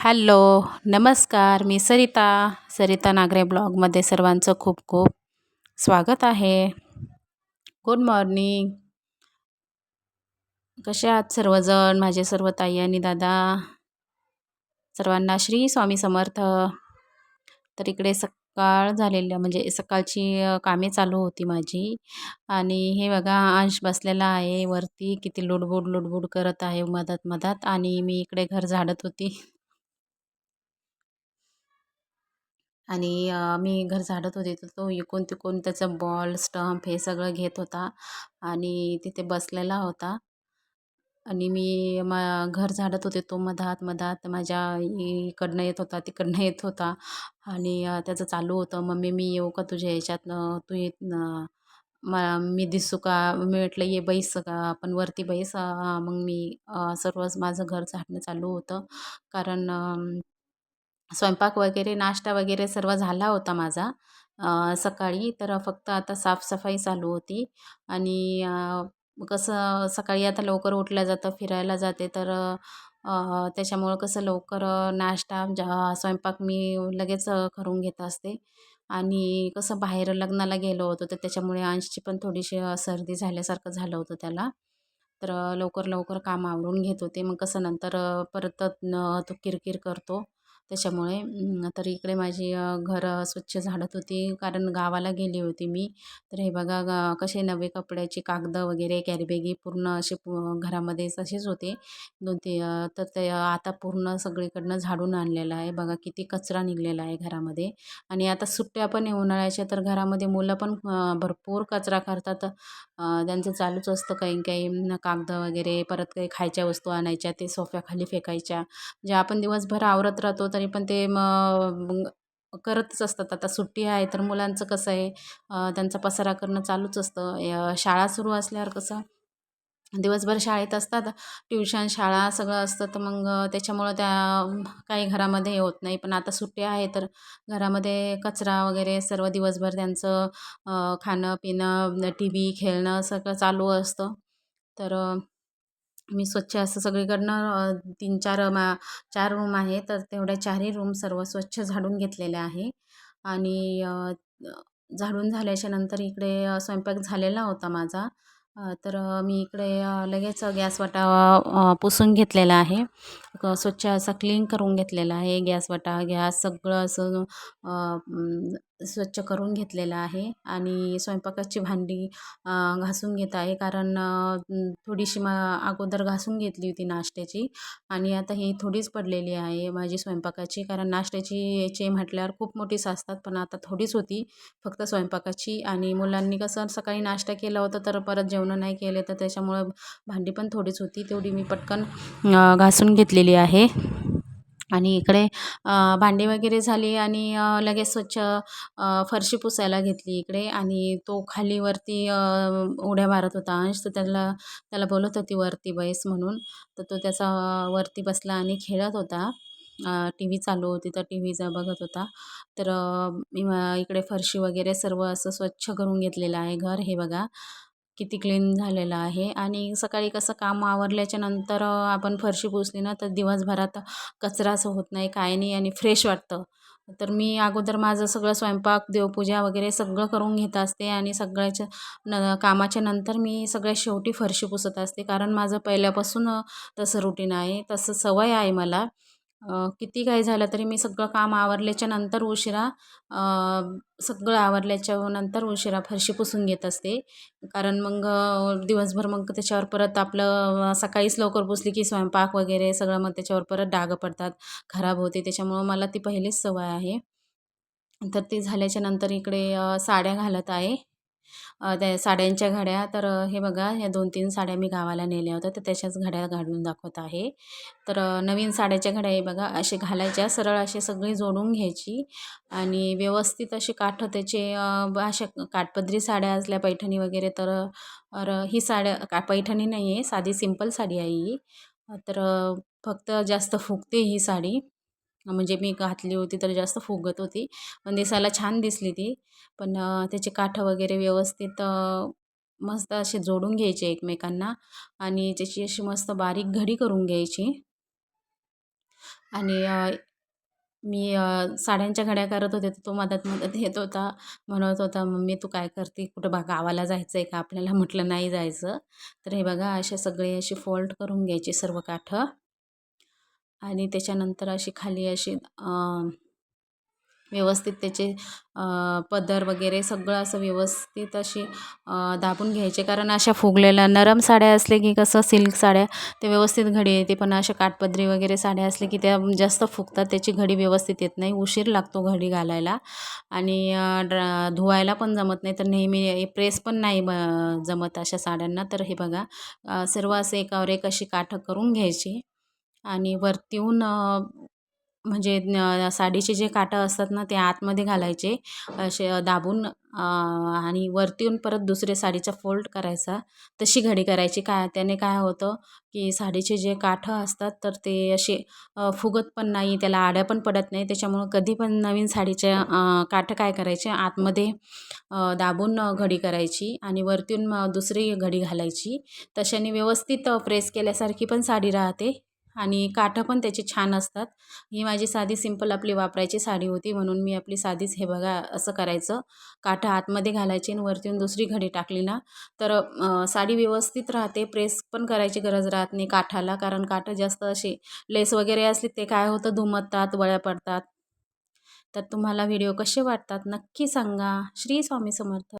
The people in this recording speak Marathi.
हॅलो नमस्कार. मी सरिता सरिता नागरे ब्लॉगमध्ये सर्वांचं खूप खूप स्वागत आहे. गुड मॉर्निंग कसे आहात सर्वजण? माझे सर्व ताई आणि दादा. सर्वांना श्री स्वामी समर्थ. तर इकडे सकाळ झालेल्या म्हणजे सकाळची कामे चालू होती माझी. आणि हे बघा अंश बसलेला आहे. वरती किती लुडबुड लुडबुड करत आहे मधात मधात. आणि मी इकडे घर झाडत होती. आणि मी घर झाडत होते तर तो इकून तिकून त्याचं बॉल स्टंप हे सगळं घेत होता आणि तिथे बसलेला होता. आणि मी मा घर झाडत होते तो मधात मधात माझ्या इकडनं येत होता तिकडनं येत होता आणि त्याचं चालू होतं. मम्मी मी येऊ का तुझ्या ह्याच्यातनं तू येत म मी दिसू का? मी म्हटलं ये बैस का आपण वरती बैस. मग मी सर्वच माझं घर झाडणं चालू होतं. कारण स्वयंपाक वगैरे नाश्ता वगैरे सर्व झाला होता माझा. सकाळी तर फक्त आता साफसफाई चालू होती आणि कसं सकाळी आता लवकर उठलं जातं फिरायला जाते तर त्याच्यामुळं कसं लवकर नाश्ता ज्या स्वयंपाक मी लगेच करून घेत असते. आणि कसं बाहेर लग्नाला गेलो होतो तर त्याच्यामुळे अंशची पण थोडीशी सर्दी झाल्यासारखं झालं होतं त्याला. तर लवकर लवकर काम आवरून घेत होते. मग कसं नंतर परत तो किरकिर करतो. त्याच्यामुळे तर इकडे माझी घरं स्वच्छ झाडत होती. कारण गावाला गेली होती मी. तर हे बघा गा कसे नवे कपड्याची कागदं वगैरे कॅरीबॅगी पूर्ण असे घरामध्ये तसेच होते. दोन ते तर ते आता पूर्ण सगळीकडनं झाडून आणलेलं आहे. बघा किती कचरा निघलेला आहे घरामध्ये. आणि आता सुट्ट्या पण आहे उन्हाळ्याच्या तर घरामध्ये मुलं पण भरपूर कचरा करतात. त्यांचं चालूच असतं काही काही कागदं वगैरे परत काही खायच्या वस्तू आणायच्या ते सोफ्याखाली फेकायच्या. म्हणजे आपण दिवसभर आवरत राहतो तर पण ते मग करतच असतात. आता सुट्टी आहे तर मुलांचं कसं आहे त्यांचा पसारा करणं चालूच असतं. शाळा सुरू असल्यावर कसं दिवसभर शाळेत असतात ट्युशन शाळा सगळं असतं. तर मग त्याच्यामुळं त्या काही घरामध्ये होत नाही. पण आता सुट्टी आहे तर घरामध्ये कचरा वगैरे सर्व दिवसभर त्यांचं खाणं पिणं टी व्ही खेळणं सगळं चालू असतं. तर मी स्वच्छ असं सगळीकडनं तीन चार मा चार रूम आहे तर तेवढ्या चारही रूम सर्व स्वच्छ झाडून घेतलेले आहे. आणि झाडून झाल्याच्यानंतर इकडे स्वयंपाक झालेला होता माझा. तर मी इकडे लगेच गॅस वाटा पुसून घेतलेला आहे. स्वच्छ असा क्लीन करून घेतलेला आहे. गॅस वाटा गॅस सगळं असं स्वच्छ करून घेतलेलं आहे आणि स्वयंपाकाची भांडी घासून घेत आहे. कारण थोडीशी मा अगोदर घासून घेतली होती नाश्त्याची आणि आता ही थोडीच पडलेली आहे माझी स्वयंपाकाची. कारण नाश्त्याची याची म्हटल्यावर खूप मोठी असतात पण आता थोडीच होती फक्त स्वयंपाकाची. आणि मुलांनी कसं सकाळी नाश्ता केला होता तर परत जेवण नाही केले तर त्याच्यामुळं भांडी पण थोडीच होती. तेवढी मी पटकन घासून घेतलेली आहे. आणि इकडे भांडी वगैरे झाली आणि लगेच स्वच्छ फरशी पुसायला घेतली इकडे आणि तो खाली वरती उड्या मारत होता. अंश तर त्याला त्याला बोलत होती वरती बैस म्हणून. तर तो त्याचा वरती बसला आणि खेळत होता. टी व्ही चालू होती तर टी व्हीचा बघत होता. तर मी इकडे फरशी वगैरे सर्व असं स्वच्छ करून घेतलेलं आहे घर हे बघा. किती क्लीन झालेलं आहे. आणि सकाळी कसं काम आवरल्याच्या नंतर आपण फरशी पुसली ना तर दिवसभरात कचरा असं होत नाही काय नाही आणि फ्रेश वाटतं. तर मी अगोदर माझं सगळं स्वयंपाक देवपूजा वगैरे सगळं करून घेत असते आणि सगळ्याच्या न कामाच्या नंतर मी सगळ्या शेवटी फरशी पुसत असते. कारण माझं पहिल्यापासून तसं रुटीन आहे तसं सवय आहे मला. किती काही झालं तरी मी सगळं काम आवरल्याच्या नंतर उशिरा सगळं आवरल्याच्या नंतर उशिरा फरशी पुसून घेत असते. कारण मग दिवसभर मग त्याच्यावर परत आपलं सकाळीच लवकर पुसली की स्वयंपाक वगैरे सगळं मग त्याच्यावर परत डाग पडतात खराब होते. त्याच्यामुळं मला ती पहिलीच सवय आहे. तर ते झाल्याच्यानंतर इकडे साड्या घालत आहे. त्या साड्यांच्या घड्या तर हे बघा ह्या दोन तीन साड्या मी गावाला नेल्या होत्या तर त्याच्याच घड्या घालून दाखवत आहे. तर नवीन साड्याच्या घड्या हे बघा असे घालायच्या सरळ असे सगळी जोडून घ्यायची आणि व्यवस्थित असे काठ त्याचे अशा काठपदरी साड्या असल्या पैठणी वगैरे तर ही साड्या का पैठणी नाही आहे साधी सिंपल साडी आहे ही. तर फक्त जास्त फुगते ही साडी. म्हणजे मी घातली होती तर जास्त फुगत होती. पण दिसायला छान दिसली ती. पण त्याचे काठ वगैरे व्यवस्थित मस्त असे जोडून घ्यायचे एकमेकांना आणि त्याची अशी मस्त बारीक घडी करून घ्यायची. आणि मी साड्यांच्या घड्या करत होते तर तो मदत मदत येत होता. म्हणत होता मम्मी तू काय करते? कुठं बा गावाला जायचं आहे का? आपल्याला म्हटलं नाही जायचं. तर हे बघा असे सगळे असे फोल्ड करून घ्यायचे सर्व काठं. आणि त्याच्यानंतर अशी खाली अशी व्यवस्थित त्याचे पदर वगैरे सगळं असं व्यवस्थित अशी दाबून घ्यायचे. कारण अशा फुगलेल्या नरम साड्या असले की कसं सिल्क साड्या ते व्यवस्थित घडी येते. पण अशा काठपदरी वगैरे साड्या असले की त्या जास्त फुगतात त्याची घडी व्यवस्थित येत नाही. उशीर लागतो घडी घालायला. आणि ड्रा धुवायला पण जमत नाही. तर नेहमी प्रेस पण नाही ब जमत अशा साड्यांना. तर हे बघा सर्व असे एकावर एक अशी काठं करून घ्यायची. आणि वरतीहून म्हणजे साडीचे जे काठं असतात ना ते आतमध्ये घालायचे. असे दाबून आणि वरती येऊन परत दुसरे साडीचा फोल्ड करायचा. तशी घडी करायची. काय त्याने काय होतं की साडीचे जे काठं असतात तर ते असे फुगत पण नाही त्याला आड्या पण पडत नाही. त्याच्यामुळं कधी पण नवीन साडीच्या काठं काय करायचे आतमध्ये दाबून घडी करायची आणि वरतीहून दुसरी घडी घालायची. तशाने व्यवस्थित प्रेस केल्यासारखी पण साडी राहते. आणि काठं पण त्याची छान असतात. ही माझी साधी सिंपल आपली वापरायची साडी होती म्हणून मी आपली साधीच हे बघा असं करायचं. काठं आतमध्ये घालायची आणि वरती दुसरी घडी टाकली ना तर साडी व्यवस्थित राहते प्रेस पण करायची गरज राहत नाही काठाला कारण काठं जास्त असे लेस वगैरे असली ते काय होतं धुमतात वळ्या पडतात. तर तुम्हाला व्हिडिओ कसे वाटतात नक्की सांगा. श्री स्वामी समर्थ.